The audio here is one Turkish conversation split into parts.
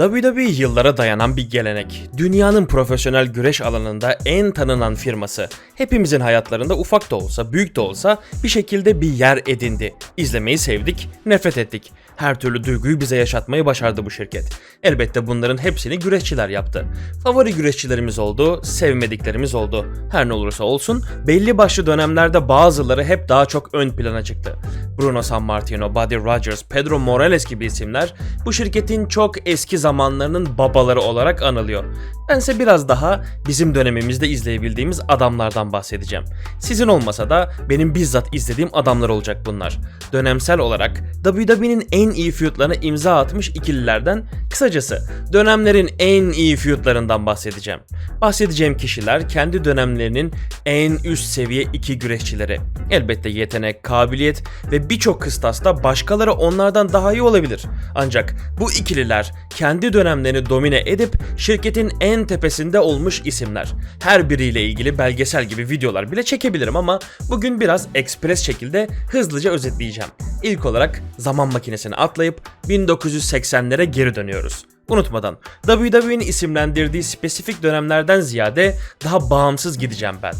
WWE yıllara dayanan bir gelenek. Dünyanın profesyonel güreş alanında en tanınan firması. Hepimizin hayatlarında ufak da olsa, büyük de olsa bir şekilde bir yer edindi. İzlemeyi sevdik, nefret ettik. Her türlü duyguyu bize yaşatmayı başardı bu şirket. Elbette bunların hepsini güreşçiler yaptı. Favori güreşçilerimiz oldu, sevmediklerimiz oldu. Her ne olursa olsun belli başlı dönemlerde bazıları hep daha çok ön plana çıktı. Bruno Sammartino, Buddy Rogers, Pedro Morales gibi isimler bu şirketin çok eski zamanlarının babaları olarak anılıyor. Bense biraz daha bizim dönemimizde izleyebildiğimiz adamlardan bahsedeceğim. Sizin olmasa da benim bizzat izlediğim adamlar olacak bunlar. Dönemsel olarak WWE'nin en iyi feudlarına imza atmış ikililerden kısacası dönemlerin en iyi feudlarından bahsedeceğim. Bahsedeceğim kişiler kendi dönemlerinin en üst seviye iki güreşçileri. Elbette yetenek, kabiliyet ve birçok kıstasta başkaları onlardan daha iyi olabilir. Ancak bu ikililer kendi dönemlerini domine edip şirketin en tepesinde olmuş isimler. Her biriyle ilgili belgesel gibi videolar bile çekebilirim ama bugün biraz ekspres şekilde hızlıca özetleyeceğim. İlk olarak zaman makinesine atlayıp 1980'lere geri dönüyoruz. Unutmadan WWE'nin isimlendirdiği spesifik dönemlerden ziyade daha bağımsız gideceğim ben.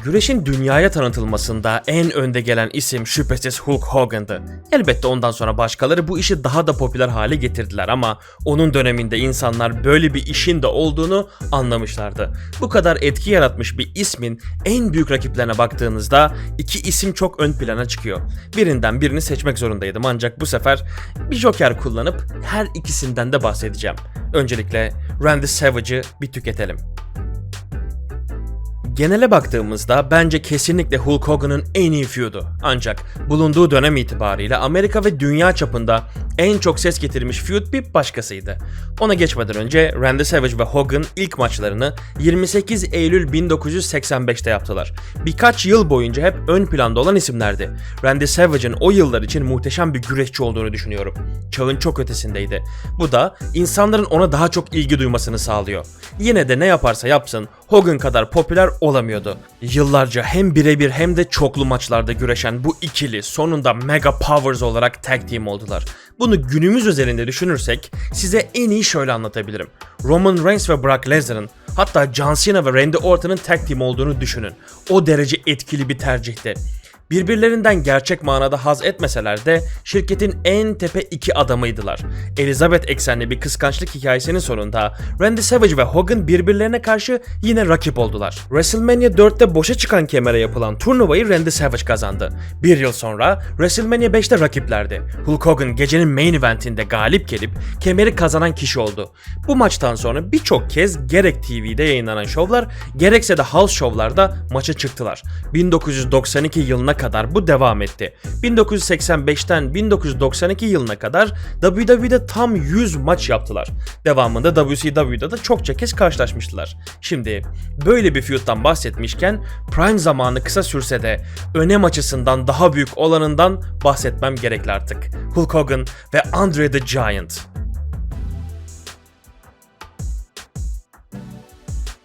Güreşin dünyaya tanıtılmasında en önde gelen isim şüphesiz Hulk Hogan'dı. Elbette ondan sonra başkaları bu işi daha da popüler hale getirdiler ama onun döneminde insanlar böyle bir işin de olduğunu anlamışlardı. Bu kadar etki yaratmış bir ismin en büyük rakiplerine baktığınızda iki isim çok ön plana çıkıyor. Birinden birini seçmek zorundaydım ancak bu sefer bir joker kullanıp her ikisinden de bahsedeceğim. Öncelikle Randy Savage'ı bir tüketelim. Genele baktığımızda bence kesinlikle Hulk Hogan'ın en iyi feud'u. Ancak bulunduğu dönem itibariyle Amerika ve dünya çapında en çok ses getirmiş feud bir başkasıydı. Ona geçmeden önce Randy Savage ve Hogan ilk maçlarını 28 Eylül 1985'te yaptılar. Birkaç yıl boyunca hep ön planda olan isimlerdi. Randy Savage'ın o yıllar için muhteşem bir güreşçi olduğunu düşünüyorum. Çağın çok ötesindeydi. Bu da insanların ona daha çok ilgi duymasını sağlıyor. Yine de ne yaparsa yapsın Hogan kadar popüler olamıyordu. Yıllarca hem birebir hem de çoklu maçlarda güreşen bu ikili sonunda Mega Powers olarak tag team oldular. Bunu günümüz üzerinde düşünürsek size en iyi şöyle anlatabilirim. Roman Reigns ve Brock Lesnar'ın hatta John Cena ve Randy Orton'un tag team olduğunu düşünün. O derece etkili bir tercihti. Birbirlerinden gerçek manada haz etmeseler de şirketin en tepe iki adamıydılar. Elizabeth eksenli bir kıskançlık hikayesinin sonunda Randy Savage ve Hogan birbirlerine karşı yine rakip oldular. WrestleMania 4'te boşa çıkan kemere yapılan turnuvayı Randy Savage kazandı. Bir yıl sonra WrestleMania 5'te rakiplerdi. Hulk Hogan gecenin main eventinde galip gelip kemeri kazanan kişi oldu. Bu maçtan sonra birçok kez gerek TV'de yayınlanan şovlar gerekse de house şovlarda maça çıktılar. 1992 yılına kadar bu devam etti. 1985'ten 1992 yılına kadar WWE'de tam 100 maç yaptılar. Devamında WCW'da da çokça kez karşılaşmıştılar. Şimdi böyle bir feud'dan bahsetmişken Prime zamanı kısa sürse de önem açısından daha büyük olanından bahsetmem gerekli artık. Hulk Hogan ve Andre the Giant.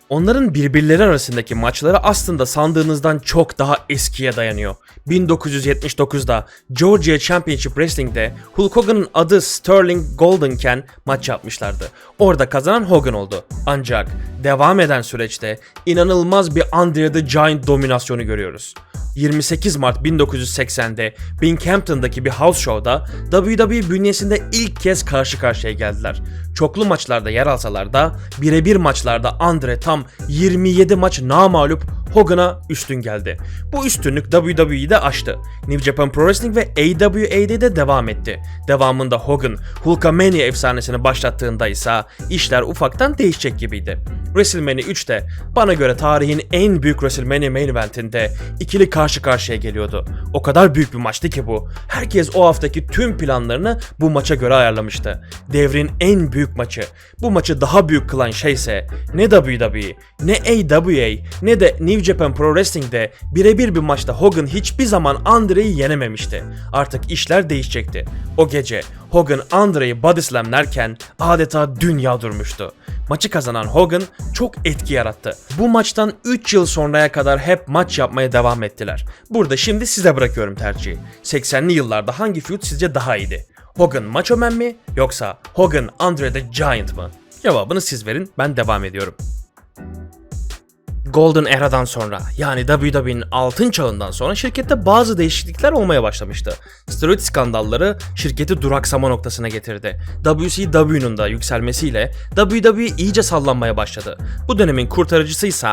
Onların birbirleri arasındaki maçları aslında sandığınızdan çok daha eskiye dayanıyor. 1979'da Georgia Championship Wrestling'de Hulk Hogan'ın adı Sterling Goldenken maç yapmışlardı. Orada kazanan Hogan oldu. Ancak devam eden süreçte inanılmaz bir Andre the Giant dominasyonu görüyoruz. 28 Mart 1980'de Binghamton'daki bir house show'da WWE bünyesinde ilk kez karşı karşıya geldiler. Çoklu maçlarda yer alsalar da birebir maçlarda Andre tam 27 maç namağlup Hogan'a üstün geldi. Bu üstünlük WWE'de aştı. New Japan Pro Wrestling ve AWA'de de devam etti. Devamında Hogan, Hulkamania efsanesini başlattığında ise işler ufaktan değişecek gibiydi. WrestleMania 3'te bana göre tarihin en büyük WrestleMania main eventinde ikili karşı karşıya geliyordu. O kadar büyük bir maçtı ki bu. Herkes o haftaki tüm planlarını bu maça göre ayarlamıştı. Devrin en büyük maçı. Bu maçı daha büyük kılan şeyse ne WWE, ne AWA, ne de New Japan Pro Wrestling'de birebir bir maçta Hogan hiçbir zaman Andre'yi yenememişti. Artık işler değişecekti. O gece Hogan Andre'yi body slamlerken adeta dünya durmuştu. Maçı kazanan Hogan çok etki yarattı. Bu maçtan 3 yıl sonraya kadar hep maç yapmaya devam ettiler. Burada şimdi size bırakıyorum tercihi. 80'li yıllarda hangi feud sizce daha iyiydi? Hogan Macho Man mi yoksa Hogan Andre the Giant mı? Cevabını siz verin ben devam ediyorum. Golden Era'dan sonra yani WWE'nin altın çağından sonra şirkette bazı değişiklikler olmaya başlamıştı. Steroid skandalları şirketi duraksama noktasına getirdi. WCW'nun da yükselmesiyle WWE iyice sallanmaya başladı. Bu dönemin kurtarıcısı ise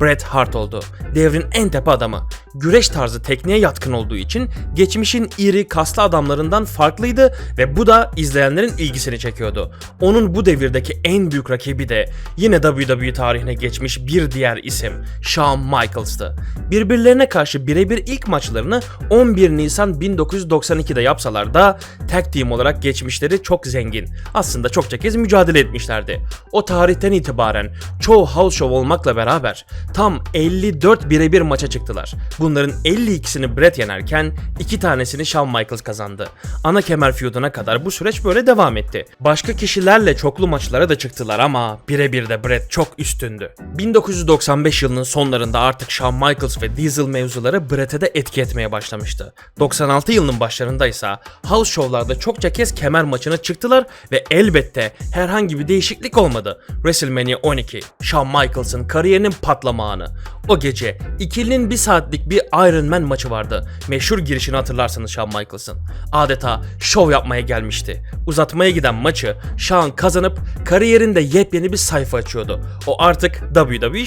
Bret Hart oldu. Devrin en tepe adamı. Güreş tarzı tekniğe yatkın olduğu için geçmişin iri kaslı adamlarından farklıydı ve bu da izleyenlerin ilgisini çekiyordu. Onun bu devirdeki en büyük rakibi de yine WWE tarihine geçmiş bir diğer isim Shawn Michaels'tı. Birbirlerine karşı birebir ilk maçlarını 11 Nisan 1992'de yapsalar da tag team olarak geçmişleri çok zengin. Aslında çokça kez mücadele etmişlerdi. O tarihten itibaren çoğu house show olmakla beraber tam 54 birebir maça çıktılar. Bunların 52'sini Bret yenerken iki tanesini Shawn Michaels kazandı. Ana kemer feuduna kadar bu süreç böyle devam etti. Başka kişilerle çoklu maçlara da çıktılar ama birebir de Bret çok üstündü. 1995 yılının sonlarında artık Shawn Michaels ve Diesel mevzuları Bret'e de etki etmeye başlamıştı. 96 yılının başlarında ise house show'larda çokça kez kemer maçına çıktılar ve elbette herhangi bir değişiklik olmadı. WrestleMania 12, Shawn Michaels'ın kariyerinin patlama anı. O gece ikilinin bir saatlik bir Iron Man maçı vardı. Meşhur girişini hatırlarsanız Shawn Michaels'ın. Adeta şov yapmaya gelmişti. Uzatmaya giden maçı Shawn kazanıp kariyerinde yepyeni bir sayfa açıyordu. O artık WWE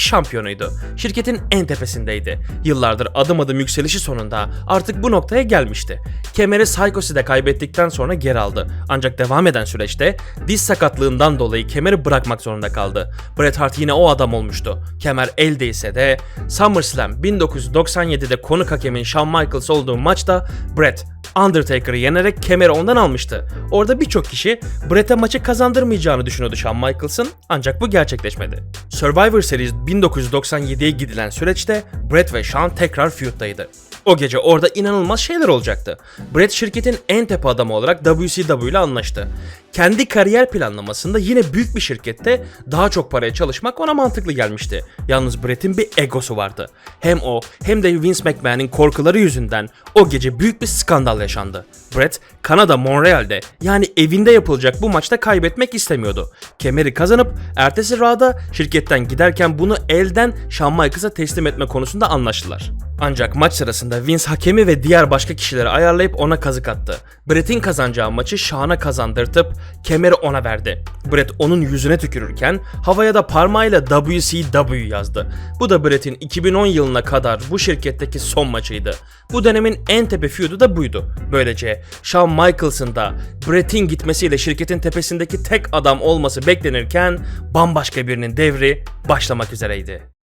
şampiyonuydu. Şirketin en tepesindeydi. Yıllardır adım adım yükselişi sonunda artık bu noktaya gelmişti. Kemeri Psychos'u kaybettikten sonra geri aldı. Ancak devam eden süreçte diz sakatlığından dolayı kemeri bırakmak zorunda kaldı. Bret Hart yine o adam olmuştu. Kemer eldeyse de SummerSlam 1997'de konuk hakemin Shawn Michaels olduğu maçta Bret Undertaker'ı yenerek kemeri ondan almıştı. Orada birçok kişi Bret'e maçı kazandırmayacağını düşünüyordu Shawn Michaels'ın ancak bu gerçekleşmedi. Survivor Series 1997'ye gidilen süreçte Bret ve Shawn tekrar feud'daydı. O gece orada inanılmaz şeyler olacaktı. Bret şirketin en tepe adamı olarak WCW ile anlaştı. Kendi kariyer planlamasında yine büyük bir şirkette daha çok paraya çalışmak ona mantıklı gelmişti. Yalnız Bret'in bir egosu vardı. Hem o hem de Vince McMahon'in korkuları yüzünden o gece büyük bir skandal yaşandı. Bret, Kanada Montreal'de yani evinde yapılacak bu maçta kaybetmek istemiyordu. Kemeri kazanıp ertesi Raw'da şirketten giderken bunu elden Shawn Michaels'a teslim etme konusunda anlaştılar. Ancak maç sırasında Vince hakemi ve diğer başka kişileri ayarlayıp ona kazık attı. Bret'in kazanacağı maçı Shawn'a kazandırtıp kemeri ona verdi. Bret onun yüzüne tükürürken havaya da parmağıyla WCW yazdı. Bu da Bret'in 2010 yılına kadar bu şirketteki son maçıydı. Bu dönemin en tepe feud'u da buydu. Böylece Shawn Michaels'ın da Bret'in gitmesiyle şirketin tepesindeki tek adam olması beklenirken bambaşka birinin devri başlamak üzereydi.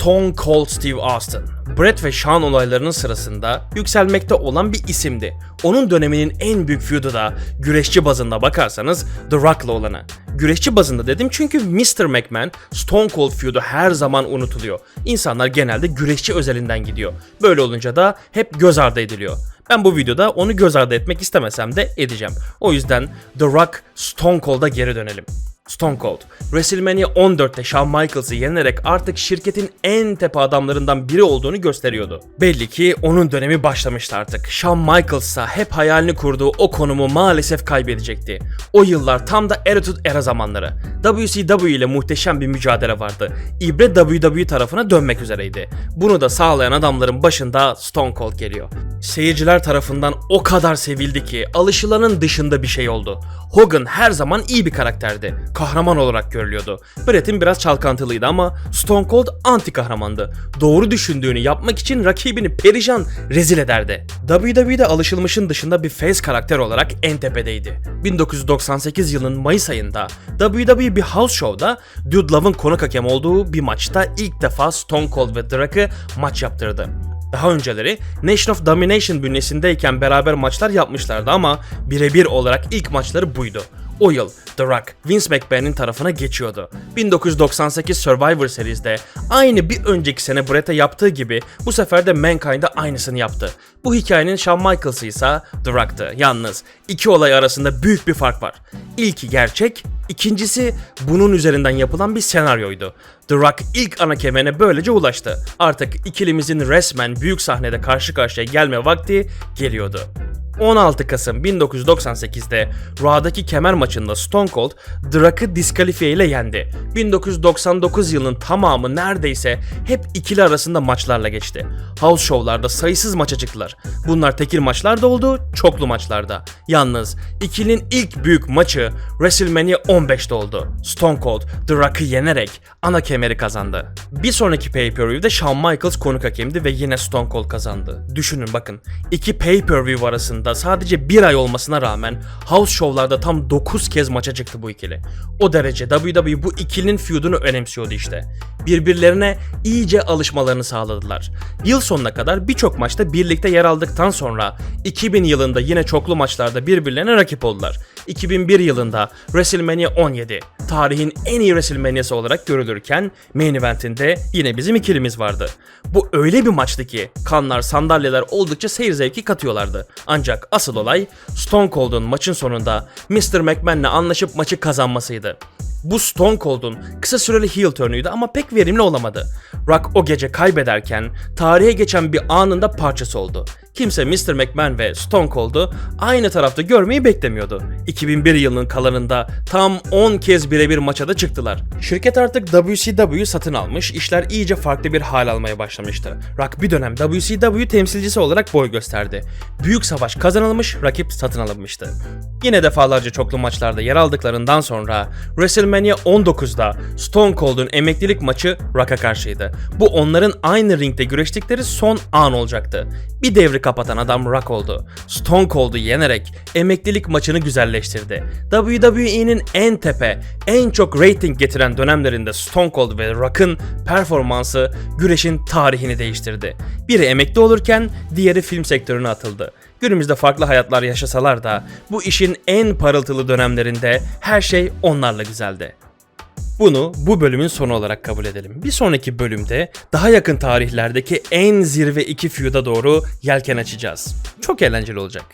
Stone Cold Steve Austin, Bret ve Shawn olaylarının sırasında yükselmekte olan bir isimdi. Onun döneminin en büyük feud'u da güreşçi bazında bakarsanız The Rock'la olanı. Güreşçi bazında dedim çünkü Mr. McMahon Stone Cold feud'u her zaman unutuluyor. İnsanlar genelde güreşçi özelinden gidiyor. Böyle olunca da hep göz ardı ediliyor. Ben bu videoda onu göz ardı etmek istemesem de edeceğim. O yüzden The Rock Stone Cold'a geri dönelim. Stone Cold, WrestleMania 14'te Shawn Michaels'ı yenerek artık şirketin en tepe adamlarından biri olduğunu gösteriyordu. Belli ki onun dönemi başlamıştı artık. Shawn Michaels ise hep hayalini kurduğu o konumu maalesef kaybedecekti. O yıllar tam da Attitude Era zamanları. WCW ile muhteşem bir mücadele vardı. İbre WWE tarafına dönmek üzereydi. Bunu da sağlayan adamların başında Stone Cold geliyor. Seyirciler tarafından o kadar sevildi ki alışılanın dışında bir şey oldu. Hogan her zaman iyi bir karakterdi. Kahraman olarak görülüyordu. Bret'in biraz çalkantılıydı ama Stone Cold anti kahramandı. Doğru düşündüğünü yapmak için rakibini perişan rezil ederdi. WWE'de alışılmışın dışında bir face karakter olarak en tepedeydi. 1998 yılının Mayıs ayında WWE bir house show'da Dude Love'ın konuk hakem olduğu bir maçta ilk defa Stone Cold ve Druck'ı maç yaptırdı. Daha önceleri Nation of Domination bünyesindeyken beraber maçlar yapmışlardı ama birebir olarak ilk maçları buydu. O yıl The Rock, Vince McMahon'in tarafına geçiyordu. 1998 Survivor Series'de aynı bir önceki sene Bret'e yaptığı gibi bu sefer de Mankind'a aynısını yaptı. Bu hikayenin Shawn Michaels'ı ise The Rock'tı. Yalnız iki olay arasında büyük bir fark var. İlki gerçek, İkincisi bunun üzerinden yapılan bir senaryoydu. The Rock ilk ana kemerine böylece ulaştı. Artık ikilimizin resmen büyük sahnede karşı karşıya gelme vakti geliyordu. 16 Kasım 1998'de Raw'daki kemer maçında Stone Cold Rock'ı diskalifiye ile yendi. 1999 yılının tamamı neredeyse hep ikili arasında maçlarla geçti. House Show'larda sayısız maça çıktılar. Bunlar tekil maçlar da oldu, çoklu maçlarda. Yalnız ikilinin ilk büyük maçı WrestleMania 15'te oldu. Stone Cold Rock'ı yenerek ana kemeri kazandı. Bir sonraki pay-per-view'de Shawn Michaels konuk hakemdi ve yine Stone Cold kazandı. Düşünün bakın, iki pay-per-view arasında sadece bir ay olmasına rağmen House Show'larda tam 9 kez maça çıktı bu ikili. O derece WWE bu ikilinin feud'unu önemsiyordu işte. Birbirlerine iyice alışmalarını sağladılar. Yıl sonuna kadar birçok maçta birlikte yer aldıktan sonra 2000 yılında yine çoklu maçlarda birbirlerine rakip oldular. 2001 yılında WrestleMania 17 tarihin en iyi WrestleMania'sı olarak görülürken main eventinde yine bizim ikilimiz vardı. Bu öyle bir maçtı ki kanlar sandalyeler oldukça seyir zevki katıyorlardı. Ancak asıl olay Stone Cold'un maçın sonunda Mr. McMahon'le anlaşıp maçı kazanmasıydı. Bu Stone Cold'un kısa süreli heel turn'uydu ama pek verimli olamadı. Rock o gece kaybederken tarihe geçen bir anında parçası oldu. Kimse Mr. McMahon ve Stone Cold'u aynı tarafta görmeyi beklemiyordu. 2001 yılının kalanında tam 10 kez birebir maça da çıktılar. Şirket artık WCW satın almış, işler iyice farklı bir hal almaya başlamıştı. Rock bir dönem WCW temsilcisi olarak boy gösterdi. Büyük savaş kazanılmış, rakip satın alınmıştı. Yine defalarca çoklu maçlarda yer aldıklarından sonra WrestleMania 19'da Stone Cold'un emeklilik maçı Rock'a karşıydı. Bu onların aynı ringde güreştikleri son an olacaktı. Bir devri kapatan adam Rock oldu. Stone Cold'u yenerek emeklilik maçını güzelleştirdi. WWE'nin en tepe, en çok rating getiren dönemlerinde Stone Cold ve Rock'ın performansı güreşin tarihini değiştirdi. Biri emekli olurken diğeri film sektörüne atıldı. Günümüzde farklı hayatlar yaşasalar da bu işin en parıltılı dönemlerinde her şey onlarla güzeldi. Bunu bu bölümün sonu olarak kabul edelim. Bir sonraki bölümde daha yakın tarihlerdeki en zirve iki feud'a doğru yelken açacağız. Çok eğlenceli olacak.